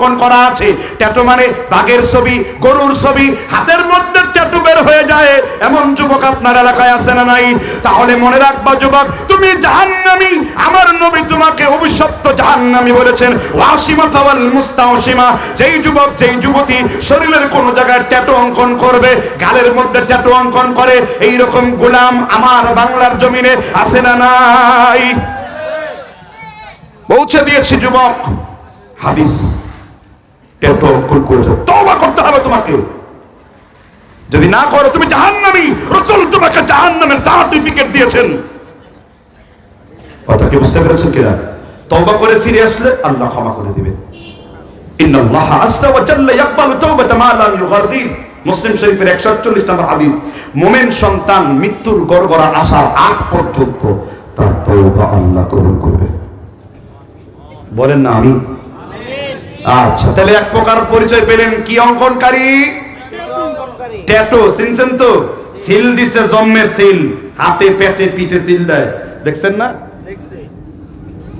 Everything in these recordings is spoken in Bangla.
অঙ্কন করা আছে। ট্যাটু মানে বাঘের ছবি, গরুর ছবি। হাতের মধ্যে ট্যাটু বের হয়ে যায়। এমন যুবক আপনার এলাকায় আছে না নাই? তাহলে মনে রাখবা যুবক, তুমি জাহান্নামী। আমার নবী তোমাকে অভিশপ্ত জাহান্নামী বলেছেন। ওয়াসিমা ফাওয়াল মুস্তাওসিমা, যেই যুবক, যেই যুবতী শরীরের কোন জায়গায় ট্যাটু অঙ্কন করবে, গালের মধ্যে ট্যাটু অঙ্কন করে এই রকম গোলাম আমার বাংলার জমিনে আছে না নাই? পৌঁছে দিয়েছি যুবক। হাদিস। যদি না করো, তুমি তোমাকে জাহান্নামের সার্টিফিকেট দিয়েছেন। কথা কি বুঝতে পেরেছেন কিনা? করে ফিরে আসলে আল্লাহ ক্ষমা করে দিবেন। মুসলিম শরীফের 148 নম্বর হাদিস, মুমিন সন্তান মৃত্যুর গড়গড়া আসার আগ পর্যন্ত তার আল্লাহ কবুল করবে। বলেন না আমি। আচ্ছা তাহলে এক প্রকার পরিচয় পেলেন। কি অঙ্কনকারী? ট্যাটো, চিনছেন তো? সিল দিছে জম্মের সিল, হাতে পেটে পিঠে সিল দেয়। দেখছেন না?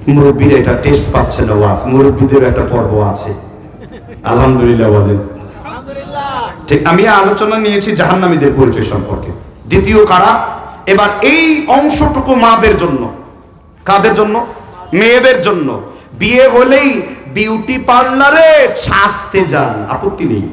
মুরব্বীরা এটা টেস্ট পাচ্ছে না, ওয়াজ। মুরব্বীদের একটা পর্ব আছে। আলহামদুলিল্লাহ বলেন। ঠিক, আমি আলোচনা নিয়েছি জাহান্নামীদের পরিচয় সম্পর্কে। দ্বিতীয় কারা? এবার এই অংশটুকু মাদের জন্য। কাদের জন্য? মেয়েদের জন্য। বিয়ে হলেই বিউটি পার্লারে সাজতে যান। আপত্তি নেই।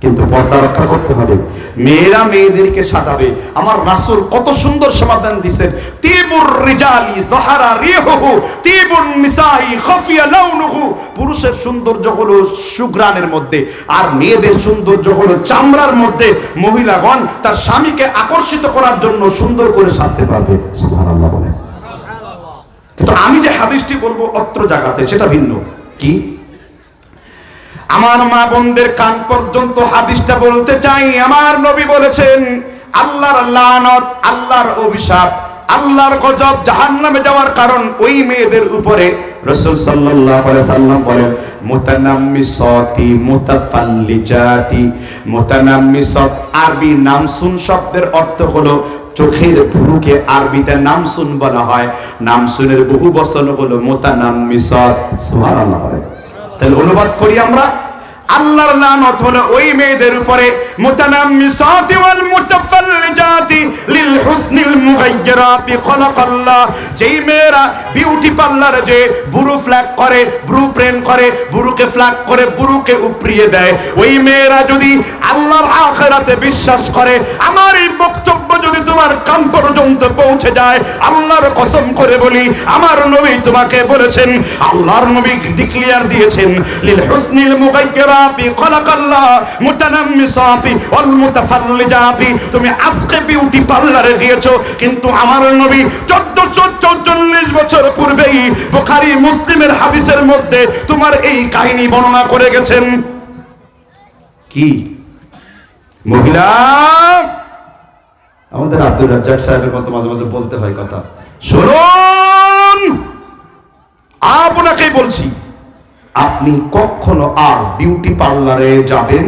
কিন্তু পর্দা রক্ষা করতে হবে। মেয়েরা মেয়েদেরকে সাজাবে। আমার রাসুল কত সুন্দর সমাধান দিবেন তিবুর রিজালি যাহারা রিহুহু, তিবুন নিসাই খাফিয়া লাউনুহু। পুরুষের সৌন্দর্য হলো সুগ্রানের মধ্যে আর মেয়েদের সৌন্দর্য হলো চামড়ার মধ্যে। মহিলাগণ তার স্বামীকে আকর্ষিত করার জন্য সুন্দর করে সাজতে পারবে। সুবহানাল্লাহ বলে কিন্তু আমি যে হাদিসটি বলব অত্র জায়গাতে, সেটা ভিন্ন। কি? আমার মা বোনদের কান পর্যন্ত হাদিসটা বলতে চাই। আমার নবী বলেছেন, আল্লাহর লানত, আল্লাহর অভিশাপ, আল্লাহর গজব জাহান্নামে যাওয়ার কারণ ওই মেয়েদের উপরে রাসূল সাল্লাম বলেন, মুতানাম্মিসাতি মুতাফাল্লিজাতি। মুতানাম্মিসাত আরবি নামসুন শব্দের অর্থ হলো চোখের ভুরুকে আরবিতে নামসুন বলা হয়। নামসুনের বহু বচন হলো মোতানাম বলেন। তাহলে অনুবাদ করি আমরা। আল্লাহর লানত হলো ওই মেয়েদের উপরে মুতানাম্মিসাতি ওয়াল মুতাফাল্লিজাতি লিল হুসনিল মুগায়্যিরাতি খালাকাল্লাহ। যেই মেয়েরা বিউটি পার্লারে যে বুরু ফ্ল্যাগ করে, ব্রু প্রেন করে, বুরুকে ফ্ল্যাগ করে, বুরুকে উপরিয়ে দেয়, ওই মেয়েরা যদি আল্লাহর আখিরাতে বিশ্বাস করে, আমার এই বক্তব্য যদি তোমার কান পর্যন্ত পৌঁছে যায়, আল্লাহর কসম করে বলি, আমার নবী তোমাকে বলেছেন, আল্লাহর নবী ডিক্লিয়ার দিয়েছেন, লিল হুসনিল মুগায়্যিরাতি খালাকাল্লাহ মুতানাম্মিসাতি ওয়াল মুতাফাল্লিজাতি তুমি আজকে বিউটি পার্লারে গিয়েছো, কিন্তু আমার নবী 1440 বছর পূর্বেই বুখারী, মুসলিমের হাদিসের মধ্যে তোমার এই কাহিনী বর্ণনা করে গেছেন। কি? মহিলা? আমাদের আব্দুর রাজ্জাক সাহেবের মতো মাঝে মাঝে বলতে হয় কথা। শুনুন! আপনাকেই বলছি আপনি কখনো আর বিউটি পার্লারে যাবেন,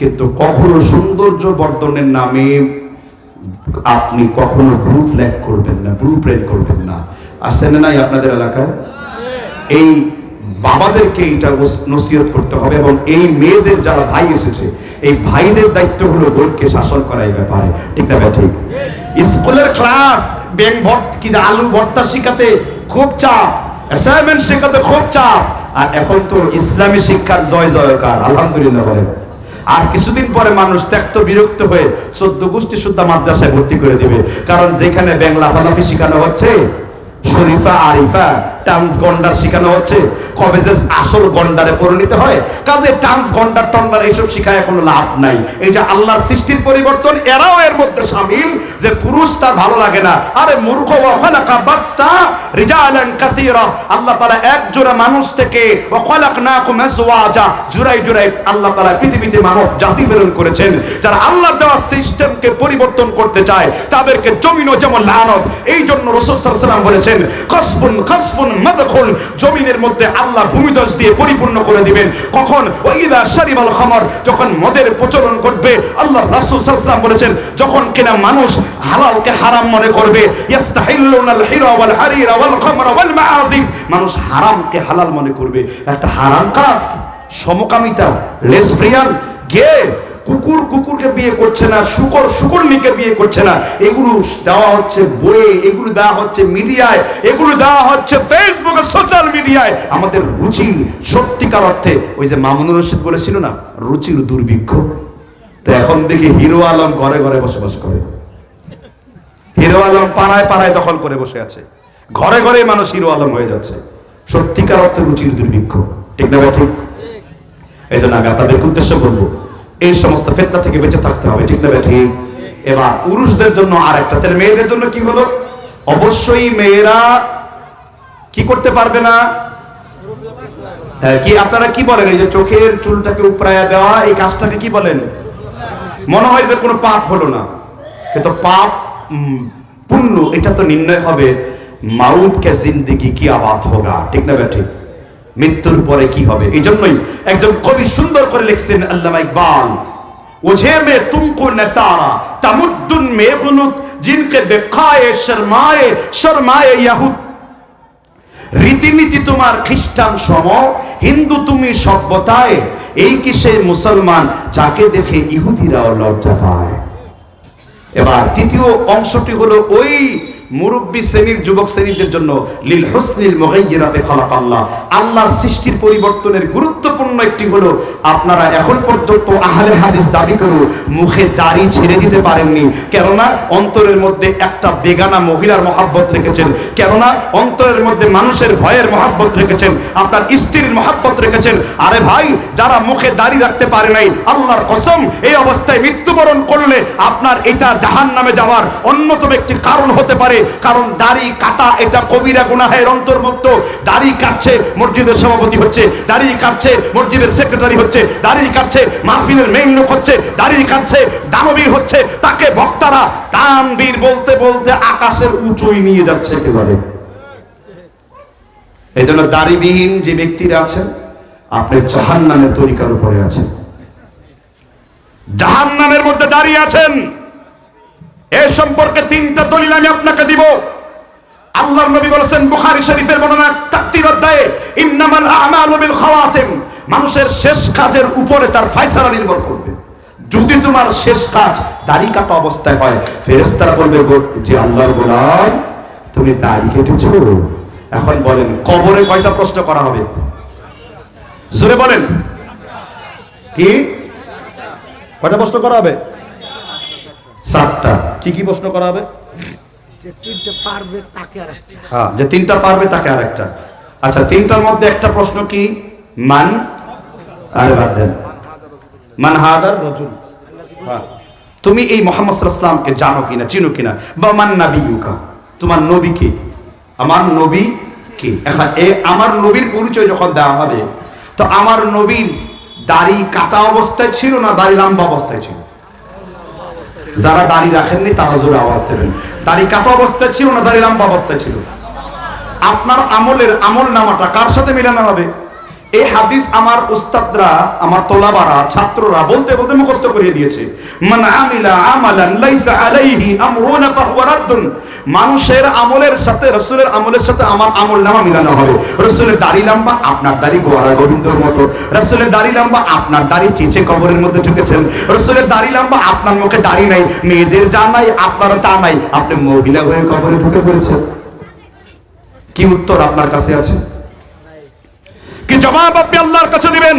কিন্তু কখনো সৌন্দর্য বর্ধনের নামে আপনি কখনো ব্রু ফ্ল্যাগ করবেন না ব্রু প্রেন্ট করবেন না। আসছে না নাই আপনাদের এলাকায়? এই বাবাদেরকে এটা নসিহত করতে হবে এবং এই মেয়েদের যারা ভাই এসেছে, এই ভাইদের দায়িত্ব হলো বোনকে শাসন করা এই ব্যাপারে। ঠিক না ভাই, ঠিক? স্কুলের ক্লাস ব্যাং ভর্ত আলু ভর্তা শিখাতে খুব চাপ অ্যাসাইনমেন্ট শেখাতে খুব চাপ। আর এখন তো ইসলামী শিক্ষার জয় জয়কার, আলহামদুলিল্লাহ বলেন। আর কিছুদিন পরে মানুষ ত্যাক্ত বিরক্ত হয়ে চোদ্দ গোষ্ঠী শুদ্ধা মাদ্রাসায় ভর্তি করে দিবে। কারণ যেখানে ব্যাং ফালাফি শিখানো হচ্ছে, শরীফা, আরিফা টান্স গন্ডার শেখানো হচ্ছে। কবে যে আসল গন্ডারে পরিণত হয়, কাজে টান্স গন্ডার, টন্ডার এইসব শিখায় কোনো লাভ নাই। এই যে আল্লাহর সৃষ্টির পরিবর্তন, এরাও এর মধ্যে সামিল যে পুরুষ তার ভালো লাগে না। আরে মূর্খ, ওয়াখালাকা বাস্তা রিজালান কাসীরা। আল্লাহ তাআলা এক জোড়া মানুষ থেকে ওয়াখালাকনাকুম আসওয়াজা জুরাই জুরাই আল্লাহ তাআলা পৃথিবীতে মানব জাতি প্রেরণ করেছেন। যারা আল্লাহর দেওয়া সিস্টেমকে পরিবর্তন করতে চায়, তাদেরকে জমিনও যেমন লানত এই জন্য রাসূল সাল্লাল্লাহু আলাইহি বলেছেন, কসফুন কসফুন মাদখুল জমিনের মধ্যে আল্লাহ ভূমিধস দিয়ে পরিপূর্ণ করে দিবেন? কখন? ওয়াইদা শারিবাল খামর, যখন মদের প্রচলন করবে আল্লাহ রাসূল সাল্লাল্লাহু বলেছেন, যখন কিনা মানুষ হালালকে হারাম মনে করবে ইয়াস্তাহিল্লুনাল হিরা ওয়াল হারিরা ওয়াল খামরা ওয়াল মাআজিফ মানুষ হারামকে হালাল মনে করবে। একটা হারাম কাজ, সমকামিতা লেসব্রিয়ান গে কুকুর কুকুরকে বিয়ে করছে না, শুকর শুকরনিকে বিয়ে করছে না, এগুলো দেওয়া হচ্ছে বইয়ে, এগুলো দেওয়া হচ্ছে মিডিয়ায়, এগুলো দেওয়া হচ্ছে ফেসবুকে সোশ্যাল মিডিয়ায় আমাদের রুচির সত্যিকার অর্থে, ওই যে মামুনুর রশিদ বলেছিল না, রুচির দুর্ভিক্ষ। তো এখন দেখি হিরো আলম ঘরে ঘরে বসবাস করে। হিরো আলম পাড়ায় পাড়ায় দখল করে বসে আছে। ঘরে ঘরে মানুষ হিরো আলম হয়ে যাচ্ছে। সত্যিকার অর্থে রুচির দুর্ভিক্ষ। ঠিক না ঠিক? এই জন্য আমি আপনাদের উদ্দেশ্য বলব এই সমস্ত ফেতনা থেকে বেঁচে থাকতে হবে, ঠিক না ঠিক। এবার পুরুষদের জন্য আর একটা মেয়েদের জন্য কি হলো? অবশ্যই মেয়েরা কি করতে পারবে না? কি আপনারা কি বলেন? এই যে চোখের চুলটাকে উপরায়া দেওয়া, এই কাজটাকে কি বলেন? মনে হয় যে কোনো পাপ হলো না। কিন্তু পাপ পুণ্য, এটা তো নির্ণয় হবে মাউত কে জিন্দিগি কি আবাদ হোগা, ঠিক না ঠিক। মৃত্যুর পরে কি হবে? এই জন্যই একজন কবি সুন্দর করে লিখছেন আল্লামা ইকবাল, ওঝে মে তুমকো নসারা, তামুদ্দুন মে গুনুত জিনকে বেখায়ে শর্মায়ে শর্মায়ে ইয়াহুদ। রীতিনীতি তোমার খ্রিস্টান সম, হিন্দু তুমি সভ্যতায়, এই কি সেই মুসলমান যাকে দেখে ইহুদিরাও লজ্জা পায়? এবার তৃতীয় অংশটি হলো ওই মুরব্বী শ্রেণির যুবক শ্রেণীদের জন্য লিল হুসনিল মুগাইয়িরাতে খালাক আল্লাহ আল্লাহর সৃষ্টির পরিবর্তনের গুরুত্বপূর্ণ একটি হলো, আপনারা এখন পর্যন্ত আহলে হাদিস দাবি করো, মুখে দাড়ি ছেড়ে দিতে পারেননি। কেননা, অন্তরের মধ্যে একটা বেগানা মহিলার মহাব্বত রেখেছেন। কেননা, অন্তরের মধ্যে মানুষের ভয়ের মহাব্বত রেখেছেন। আপনার স্ত্রীর মহাব্বত রেখেছেন। আরে ভাই, যারা মুখে দাড়ি রাখতে পারে নাই, আল্লাহর কসম, এই অবস্থায় মৃত্যুবরণ করলে আপনার এটা জাহান নামে যাওয়ার অন্যতম একটি কারণ হতে পারে। কারণ দাড়ি কাটা এটা কবিরা গুনাহের অন্তর্ভুক্ত। দাড়ি কাটছে মসজিদের সভাপতি হচ্ছে, দাড়ি কাটছে মসজিদের সেক্রেটারি হচ্ছে, দাড়ি কাটছে মাহফিলের মেইন লোক হচ্ছে, দাড়ি কাটছে দানবীর হচ্ছে। তাকে বক্তারা তানবীর বলতে বলতে আকাশের উঁচুই নিয়ে যাচ্ছে একেবারে। এই জন্য দাড়িবিহীন যে ব্যক্তিরা আছেন, আপনি জাহান নামের তরিকার উপরে আছেন। জাহান নামের মধ্যে দাঁড়িয়ে আছেন। এ সম্পর্কে তিনটা দলিল আমি আপনাকে দিব। আল্লাহর নবী বলেছেন বুখারী শরীফের বর্ণনা, তাকতির অধ্যায়ে, ইন্নামাল আমালু বিল খাওয়াতিম। মানুষের শেষ কাজের উপরে তার ফয়সালা নির্ভর করবে। যদি তোমার শেষ কাজ দাড়ি কাটা অবস্থায় হয়, ফেরেশতারা বলবে যে আল্লাহর গোলাম, তুমি দাড়ি কেটেছো? এখন বলেন, কবরে কয়টা প্রশ্ন করা হবে? জোরে বলেন। কি? কয়টা প্রশ্ন করা হবে? সাতটা। কি কি প্রশ্ন করা হবে? যে তিনটে পারবে তাকে আর একটা। হ্যাঁ যে তিনটা পারবে তাকে আর একটা। আচ্ছা তিনটার মধ্যে একটা প্রশ্ন কি? মান? আরে বাদ দেন। মান হাদার রজুল। হ্যাঁ। তুমি এই মোহাম্মদ সাল্লামকে জানো কিনা চিনো কিনা? বা মান নাবি ইউকা তোমার নবী কে? আমার নবী কে? এখন এ আমার নবীর পরিচয় যখন দেওয়া হবে তো আমার নবীর দাড়ি কাটা অবস্থায় ছিল না দাড়ি লম্বা অবস্থায় ছিল? যারা দাড়ি রাখেননি, তারা জোরে আওয়াজ দেবেন। দাড়ি কাটা অবস্থায় ছিল না, দাড়ি লম্বা অবস্থায় ছিল? আপনার আমলের আমল নামাটা কার সাথে মিলানো হবে? এই হাদিস আমার উস্তাদরা, আমার তোলাবারা, ছাত্ররা বলতে বলতে মুখস্থ করিয়ে দিয়েছে। মান মানুষের আমলের সাথে, রসুলের আমলের সাথে আমার আমল নামা মিলানো হবে। রসুলের দাড়ি লম্বা, আপনার দাড়ি গোয়ারা গোবিন্দর মতো। রসুলের দাড়ি লম্বা, আপনার দাড়ি চেচে কবরের মধ্যে ঢুকেছেন। রসুলের দাড়ি লম্বা, আপনার মুখে দাড়ি নাই। মেয়েদের যা নাই, আপনারও তা নাই। আপনি মহিলা হয়ে কবরে ঢুকে পড়েছেন। কি উত্তর আপনার কাছে আছে? কি জবাব আপনি আল্লাহর কাছে দিবেন।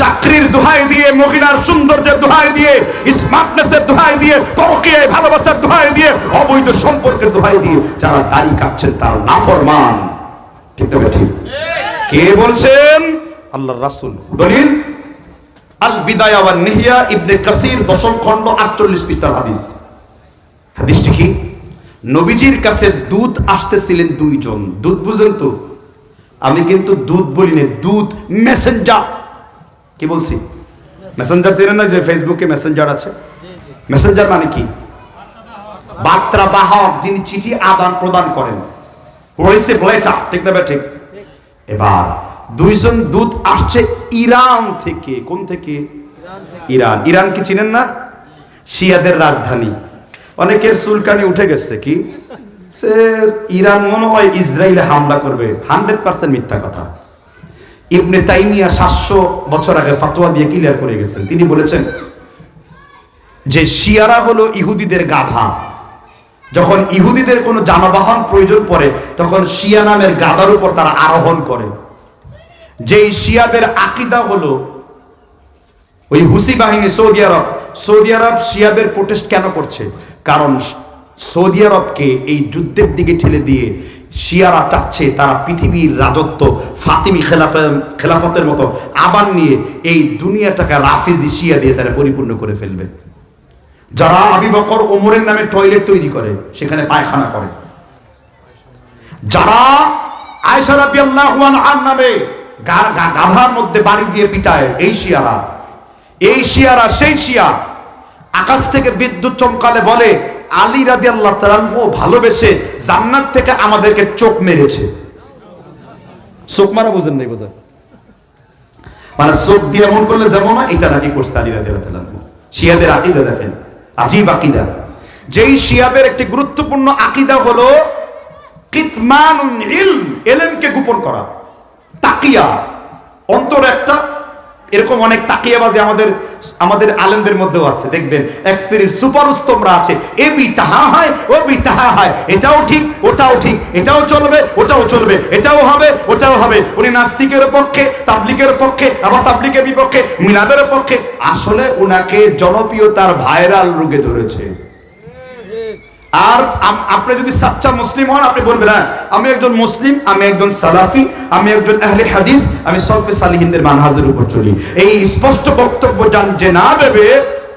চাকরির দোহাই দিয়ে, মহিলার সৌন্দর্যের দোহাই দিয়ে স্মার্টনেসের দোহাই দিয়ে পরকীয় ভালোবাসার দোহাই দিয়ে, অবৈধ সম্পর্কের দোহাই দিয়ে যারা দাড়ি কাটছেন তারা নাফরমান। ঠিক না ঠিক কে বলছেন? আল্লাহর রাসূল। দলিল? আল বিদায়া ওয়ান নিহিয়া ইবনে কাসির, দশম খণ্ড 48 পৃষ্ঠার হাদিস। হাদিসটি কি? নবীজির কাছে দুধ আসতেছিলেন দুইজন। দুধ বুঝেন তো? আমি কিন্তু দুধ বলি না দুধ মেসেঞ্জার কি বলছি? মেসেঞ্জার ছিলেন না যে ফেসবুকে মেসেঞ্জার আছে? মেসেঞ্জার মানে কি? বার্তা বাহক যিনি চিঠি আদান প্রদান করেন। হয়েছে ব্লেটা ঠিক না ঠিক এবার, দুইজন দূত আসছে ইরান থেকে। কোন থেকে? ইরান। ইরান কি চিনেন না? শিয়াদের রাজধানী। অনেকের সুলকানি উঠে গেছে, কি? সে ইরান মনে হয় ইসরায়েলে হামলা করবে। হান্ড্রেড পার্সেন্ট মিথ্যা কথা। ইবনে তাইমিয়া সাতশো বছর আগে ফাতোয়া দিয়ে ক্লিয়ার করে গেছেন। তিনি বলেছেন যে শিয়ারা হলো ইহুদিদের গাধা। যখন ইহুদিদের কোনো যানবাহন প্রয়োজন পড়ে, তখন শিয়া নামের গাধার উপর তারা আরোহণ করে। যেই শিয়াদের আকিদা হলো, ওই হুসি বাহিনী সৌদি আরব সৌদি আরব শিয়াদের প্রোটেস্ট কেন করছে? কারণ সৌদি আরবকে এই যুদ্ধের দিকে ঠেলে দিয়ে শিয়ারা চাচ্ছে তারা পৃথিবীর রাজত্ব, ফাতিমি খেলাফে খেলাফতের মতো আবার নিয়ে এই দুনিয়াটাকে রাফিজি শিয়া দিয়ে তারা পরিপূর্ণ করে ফেলবে। যারা আবি বকর ওমরের নামে টয়লেট তৈরি করে, সেখানে পায়খানা করে। যারা আয়সা আনহার নামে গাধার মধ্যে বাড়ি দিয়ে পিটায়, এই শিয়ারা। এই শিয়ারা, সেই শিয়া আকাশ থেকে বিদ্যুৎ চমকালে বলে আলী রাদি আল্লাহ ও ভালোবেসে জান্নাত থেকে আমাদেরকে চোখ মেরেছে। চোখ মারা বুঝেন নাই বোধহয়। মানে চোখ দিয়ে এমন করলে যেমন না এটা নাকি করছে আলী রাদি আল্লাহ শিয়াদের আকিদা দেখেন আজীব আকিদা। যেই শিয়াদের একটি গুরুত্বপূর্ণ আকিদা হলো কিতমানুন ইলম এলেমকে গোপন করা তাকিয়া। অন্তর একটা এরকম অনেক তাকিয়াবাজি আমাদের আমাদের আলেমদের মধ্যেও আছে, দেখবেন। এক শ্রেণির সুপার আছে, এ বি তাহা হয়, ও বি তাহা হয়, এটাও ঠিক, ওটাও ঠিক, এটাও চলবে, ওটাও চলবে, এটাও হবে, ওটাও হবে। উনি নাস্তিকের পক্ষে তাবলিকের পক্ষে, আবার তাবলিকের বিপক্ষে, মিলাদের পক্ষে। আসলে উনাকে জনপ্রিয়তার ভাইরাল রোগে ধরেছে। আর আপনি যদি সাচ্চা মুসলিম হন, আপনি বলবেন হ্যাঁ আমি একজন মুসলিম, আমি একজন সালাফি, আমি একজন আহলে হাদিস, আমি সলফে সালিহিনদের মানহাজের উপর চলি। এই স্পষ্ট বক্তব্য জান যে না দেবে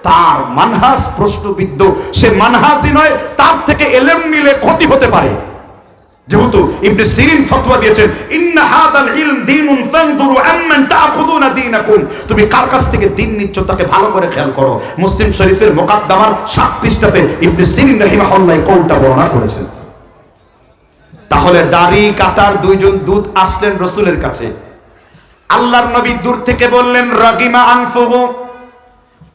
তার মানহাজ প্রশ্নবিদ্ধ। সে মানহাজই নয়, তার থেকে এলেম নিলে ক্ষতি হতে পারে। যেহেতু ইবনে সিরিন ফতোয়া দিয়েছেন, ইন্না হাদাল ইলম দীনুন ফানদুরু আম্মান তাখুদুনা দীনাকুম। তুমি কার কাছ থেকে দিন নিচ্ছ তাকে ভালো করে খেয়াল করো। মুসলিম শরীফের মুকাদ্দামার 7 পৃষ্ঠাতে ইবনে সিরিন রাহিমাহুল্লাহ কওলটা বর্ণনা করেছেন। তাহলে দাড়ি কাটার দুইজন দূত আসলেন রসুলের কাছে। আল্লাহর নবী দূর থেকে বললেন, রাগিমা আনফুহু।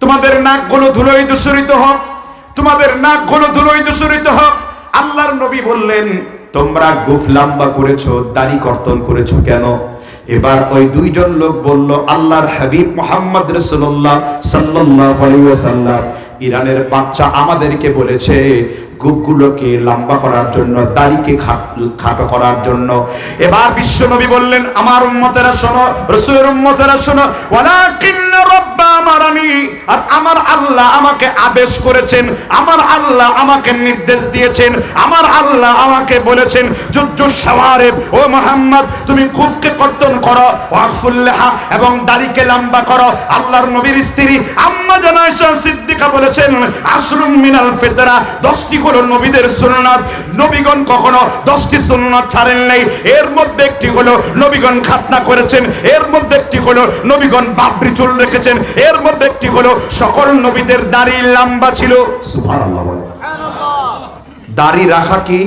তোমাদের নাকগুলো ধুলোয় দূষরিত হোক, তোমাদের নাকগুলো ধুলোয় দূষরিত হোক। আল্লাহর নবী বললেন তোমরা গুফ লাম্বা করেছ, দাড়ি কর্তন করেছ কেন? এবার ওই দুইজন লোক বলল, আল্লাহর হাবিব মোহাম্মদ রসুল্লাহ ওয়াসাল্লাম, ইরানের বাচ্চা আমাদেরকে বলেছে গুপগুলোকে লম্বা করার জন্য, দাড়িকে খাটো করার জন্য। এবার বিশ্ব নবী বললেন, আমার উম্মতেরা শোনো, রসুলের উম্মতেরা শোনো আর আমার আল্লাহ আমাকে করেছেন, আমার আল্লাহ আমাকে নির্দেশ দিয়েছেন, আমার আল্লাহ আমাকে বলেছেন, যুদ্ধ ও মোহাম্মদ, তুমি কুফকে কর্তন করো ওয়াকফুল্লাহা এবং দাড়িকে লম্বা করো। আল্লাহর নবীর স্ত্রী আম্মা জানাইশা বলেছেন, আশরুম মিনাল ফিতরা 10টি হলো নবীদের সুন্নাত। নবীগণ কখনো 10টি সুন্নাত ছাড়েন নাই। এর মধ্যে একটি হলো নবীগণ খাতনা করেছেন, এর মধ্যে একটি হলো নবীগণ বাবরি চুল রেখেছেন, এর মধ্যে একটি হলো সকল নবীদের দাড়ি লম্বা ছিল। সুবহানাল্লাহ দাড়ি রাখা কি?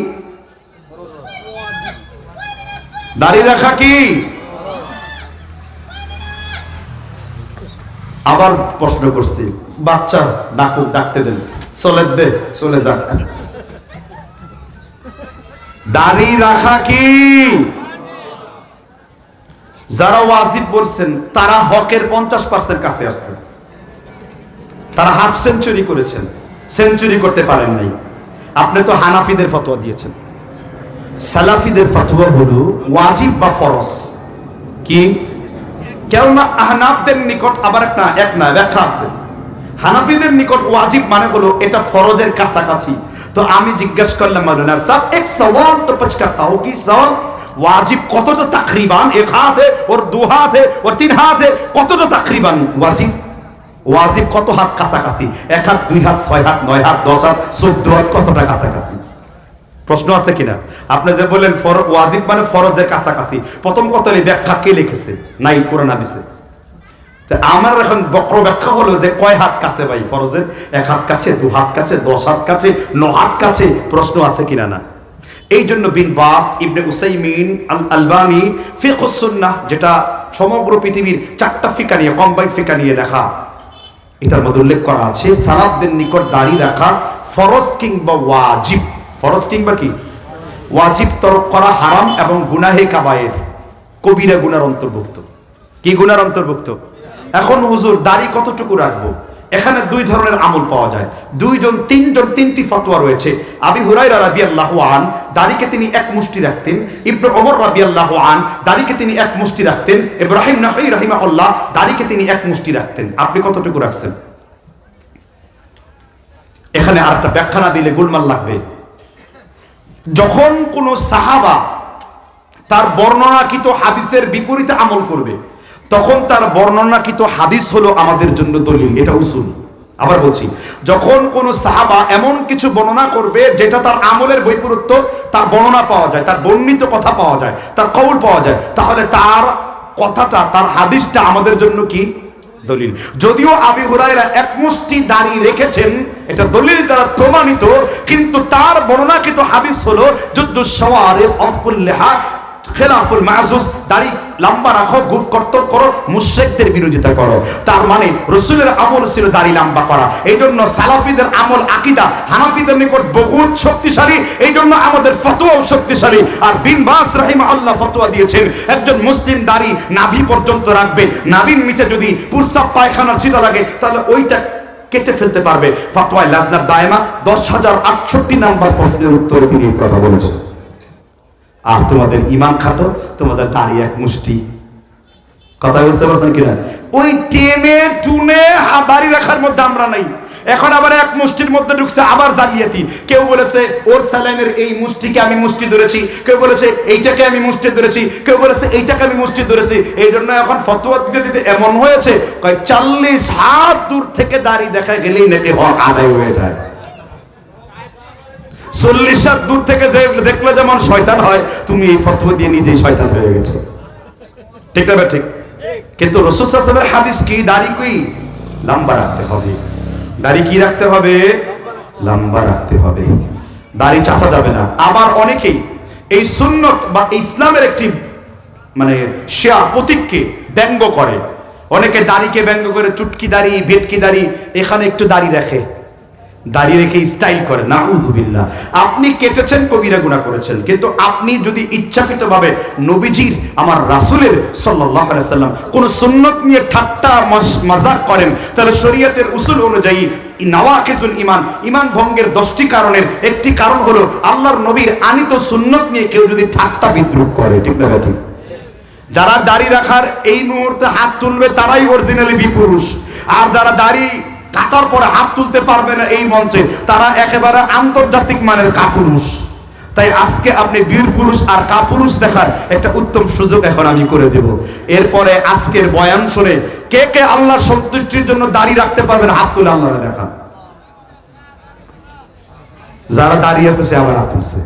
দাড়ি রাখা কি? আবার প্রশ্ন করছি। বাচ্চা ডাকুক ডাকতে দেন। চলে দে, চলে যাক। দাড়ি রাখা কি? যারা ওয়াজিব বলছেন, তারা হকের পঞ্চাশ পার্সেন্ট কাছে আসছেন তারা হাফ সেঞ্চুরি করেছেন, সেঞ্চুরি করতে পারেন নাই। আপনি তো হানাফিদের ফতোয়া দিয়েছেন। সালাফিদের ফতোয়া হলো ওয়াজিব বা ফরজ। কি? কেননা আহনাফদের নিকট আবার একটা এক না, ব্যাখ্যা আছে। হানাফিদের নিকট ওয়াজিব মানে হলো এটা ফরজের কাছাকাছি। তো আমি জিজ্ঞেস করলাম মৌলানা সাহেব, এক সওয়াল তো পেশ করতা হো কি সওয়াল? ওয়াজিব কতটা তাকরিবান? এক হাতে হে ওর দু হাত ওর তিন হাতে হে কতটা তাকরিবান? ওয়াজিব ওয়াজিব কত হাত কাছাকাছি? এক হাত, দুই হাত, ছয় হাত, নয় হাত, দশ হাত, চোদ্দ হাত কতটা কাছাকাছি? প্রশ্ন আছে কিনা? আপনি যে বললেন ওয়াজিব মানে ফরজের কাছাকাছি। প্রথম কত ব্যাখ্যা কে লিখেছে? নাই, কোরআন, হাদিসে। আমার এখন বক্র ব্যাখ্যা হলো যে কয় হাত কাছে ভাই ফরজের? এক হাত কাছে, দু হাত কাছে, দশ হাত কাছে, ন হাত কাছে? প্রশ্ন আছে কিনা না? এই জন্য বিন বাস, ইবনে উসাইমিন, আল আলবানি, ফিকহুস সুন্নাহ, যেটা সমগ্র পৃথিবীর চারটা ফিকা নিয়ে কম্বাইন ফিকা নিয়ে লেখা, এটার মধ্যে উল্লেখ করা আছে, সালাফদের নিকট দাঁড়িয়ে রাখা ফরজ কিংবা ওয়াজিব। ফরজ কিংবা কি? ওয়াজিব তরক করা হারাম এবং গুনাহে কাবায়ের। কবিরা গুনার অন্তর্ভুক্ত। কি গুনার অন্তর্ভুক্ত? এখন হুজুর দাড়ি কতটুকু রাখব? এখানে দুই ধরনের আমল পাওয়া যায়। দুইজন, তিনজন, তিনটি ফতোয়া রয়েছে। আবি হুরাইরা রাদিয়াল্লাহু আন, দাড়িকে তিনি এক মুষ্টি রাখতেন। ইবনে ওমর রাদিয়াল্লাহু আন, দাড়িকে তিনি এক মুষ্টি রাখতেন। ইব্রাহিম নাহই রাহিমাহুল্লাহ, দাড়িকে তিনি এক মুষ্টি রাখতেন। আপনি কতটুকু রাখছেন? এখানে আর একটা ব্যাখ্যা না দিলে গোলমাল লাগবে। যখন কোনো সাহাবা তার বর্ণনাকৃত হাদিসের বিপরীতে আমল করবে তখন তার বর্ণনাকৃত হাদিস হলো আমাদের জন্য দলিল, এটা উসুল। আবার বলছি, যখন কোনো সাহাবা এমন কিছু বর্ণনা করবে যেটা তার আমলের বৈপরীত্য, তার বর্ণনা পাওয়া যায়, তার বর্ণিত কথা পাওয়া যায়, তার কৌল পাওয়া যায়, তাহলে তার কথাটা, তার হাদিসটা আমাদের জন্য কি? দলিল। যদিও আবি হুরায়রা এক মুষ্টি দাড়ি রেখেছেন, এটা দলিল দ্বারা প্রমাণিত, কিন্তু তার বর্ণনাকৃত হাদিস হলো, যুদ্ধ সওয়ারিফ অফুল লেহা খেলাফুল মাহজুস দাড়ি লম্বা রাখো, গুফ কর্তন করো, মুশরিকদের বিরোধিতা করো। তার মানে রসুলের আমল ছিল দাড়ি লম্বা করা। এই জন্য সালাফিদের আমল আকিদা, হানাফিদের নিকট বহুত শক্তিশালী এই জন্য আমাদের ফতোয়াও শক্তিশালী। আর বিন বাস রাহিমা আল্লাহ ফতোয়া দিয়েছেন, একজন মুসলিম দাড়ি নাভি পর্যন্ত রাখবে, নাভির নিচে যদি পুরসাব পায়খানার ছিটা লাগে, তাহলে ওইটা কেটে ফেলতে পারবে। ফতোয়ায় লাজনার দায়মা, দশ হাজার আটষট্টি নাম্বার প্রশ্নের উত্তরে তিনি কথা বলেছেন। আর তোমাদের ইমান খাটো, তোমাদের দাড়ি এক মুষ্টি। কথা বুঝতে পারছেন কিনা? ওই টেনে টুনে দাড়ি রাখার মধ্যে আমরা নাই। এখন আবার এক মুষ্টির মধ্যে ঢুকছে আবার জালিয়াতি। কেউ বলেছে, ওর স্যালাইনের এই মুষ্টিকে আমি মুষ্টি ধরেছি। কেউ বলেছে, এইটাকে আমি মুষ্টি ধরেছি। কেউ বলেছে, এইটাকে আমি মুষ্টি ধরেছি। এই জন্য এখন ফতোয়া দিতে দিতে এমন হয়েছে, কয়, চল্লিশ হাত দূর থেকে দাড়ি দেখা গেলেই নাকি হক আদায় হয়ে যায়। চল্লিশ হাত দূর থেকে দেখলে যেমন শয়তান হয়, তুমি এই ফতোয়া দিয়ে নিজেই শয়তান হয়ে গেছো। ঠিক না ঠিক? কিন্তু রসুল সাহেবের হাদিস কি? দাড়ি কি? লম্বা রাখতে হবে। দাড়ি কি রাখতে হবে? লম্বা রাখতে হবে। দাড়ি চাচা যাবে না। আবার অনেকেই এই সুন্নত বা ইসলামের একটি মানে শেয়া প্রতীককে ব্যঙ্গ করে। অনেকে দাড়িকে ব্যঙ্গ করে, চুটকি দাড়ি, ভেটকি দাড়ি, এখানে একটু দাড়ি রাখে দাঁড়িয়ে রেখে স্টাইল করে না উজুবিল্লাহ আপনি কেটেছেন, কবিরা গুণা করেছেন। কিন্তু আপনি যদি ইচ্ছাকৃতভাবে নবীজির, আমার রাসূলের আলাইহি সাল্লাম, কোন সুন্নত নিয়ে ঠাট্টা মাজাক করেন, তাহলে শরীয়তের উসুল অনুযায়ী নওয়াকিজুল ইমান ইমান ভঙ্গের দশটি কারণের একটি কারণ হলো আল্লাহর নবীর আনিত সুন্নত নিয়ে কেউ যদি ঠাট্টা বিদ্রুপ করে, ঠিক না ঠিক যারা দাড়ি রাখার এই মুহূর্তে হাত তুলবে, তারাই অরিজিনালি বিপুরুষ। আর যারা দাড়ি কাটার পরে হাত তুলতে পারবে না এই মঞ্চে। তারা একেবারে আন্তর্জাতিক মানের কাপুরুষ। তাই আজকে আপনি বীর পুরুষ আর কাপুরুষ দেখার একটা উত্তম সুযোগ এখন আমি করে দেব। এরপরে আজকের বয়ান শুনে কে কে আল্লাহর সন্তুষ্টির জন্য দাড়ি রাখতে পারবেন হাত তুলে আল্লাহরা দেখান। যারা দাঁড়িয়ে আছে, সে আবার হাত তুলছে।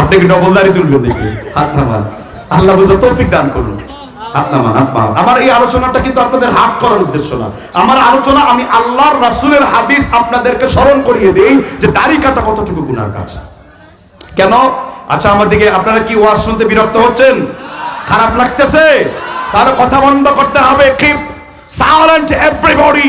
আপনি কি ডবল দাড়ি তুলবেন নাকি? হাত নামান আল্লাহ বুঝে তৌফিক দান করুন। আমার এই আলোচনাটা কিন্তু আপনাদের হাত করার উদ্দেশ্য না। আমার আলোচনা, আমি আল্লাহর রাসুলের হাদিস আপনাদেরকে স্মরণ করিয়ে দেই যে দাড়ি কাটা কতটুকু গুনার কাজ। কেন? আচ্ছা আমার দিকে আপনারা কি ওয়াজ শুনতে বিরক্ত হচ্ছেন? খারাপ লাগতেছে? তার কথা বন্ধ করতে হবে। Keep silent everybody